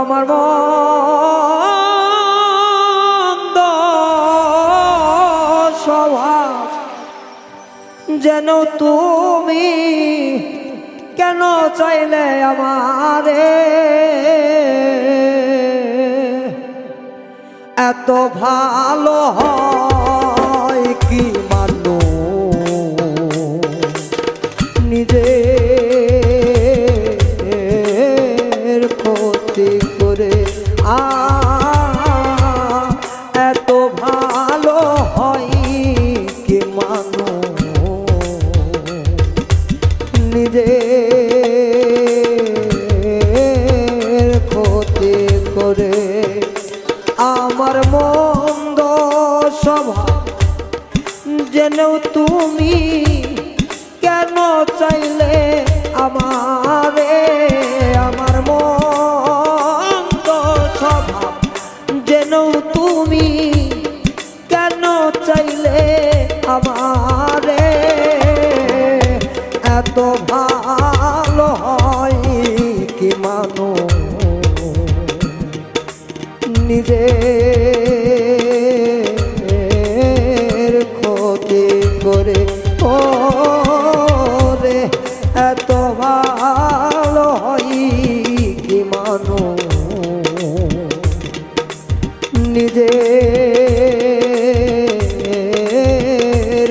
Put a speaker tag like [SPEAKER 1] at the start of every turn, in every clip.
[SPEAKER 1] আমার মন্দ স্বভাব। যেন তুমি কেন চাইলে আমারে? এত ভালো হয় স্বভাব জেনেও তুমি কেন চাইলে আমার?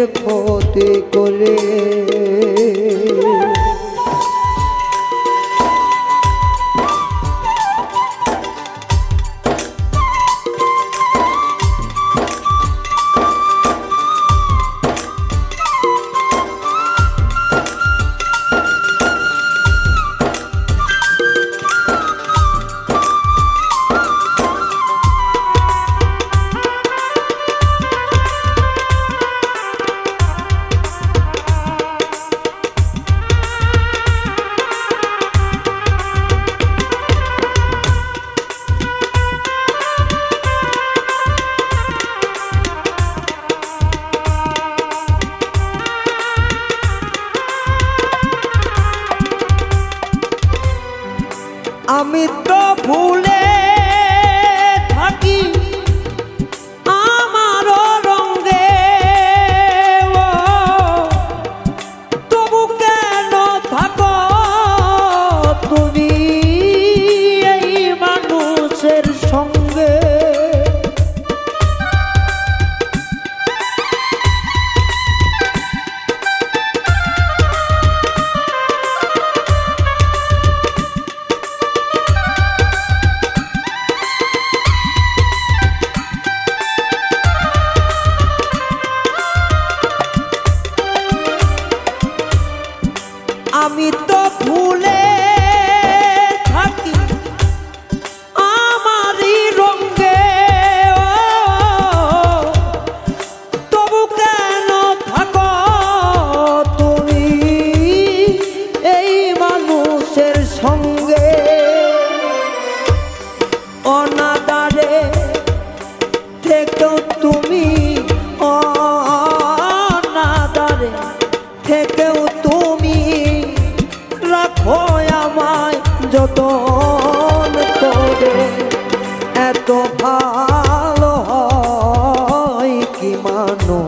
[SPEAKER 1] ক্ষতি করে। আমি তো ভুলে অনাদারে থেকেও তুমি অনাদারে থেকেও তুমি। রাখো আমায় যতন করে, এত ভালো হয় কি মানো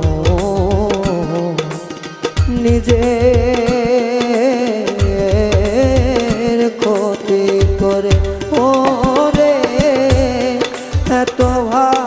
[SPEAKER 1] নিজের এত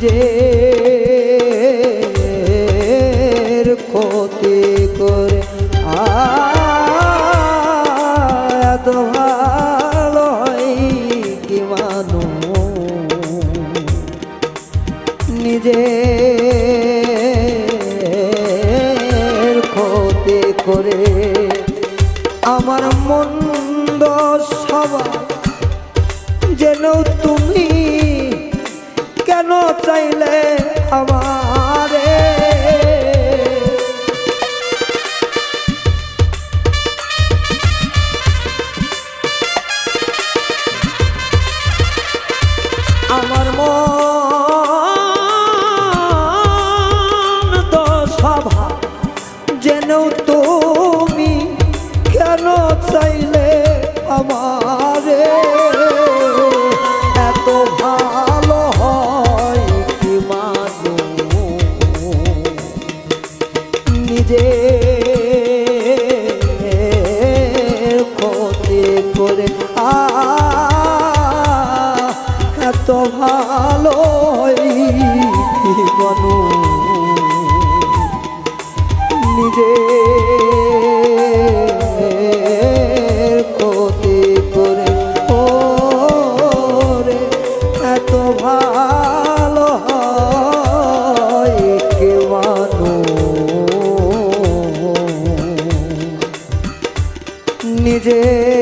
[SPEAKER 1] নিজের ক্ষতি করে আত ভালো কি মানু নিজের ক্ষতি করে আমার মন্দ সবা যেন তুমি নিজে ক্ষতি করে এত ভালো নিজে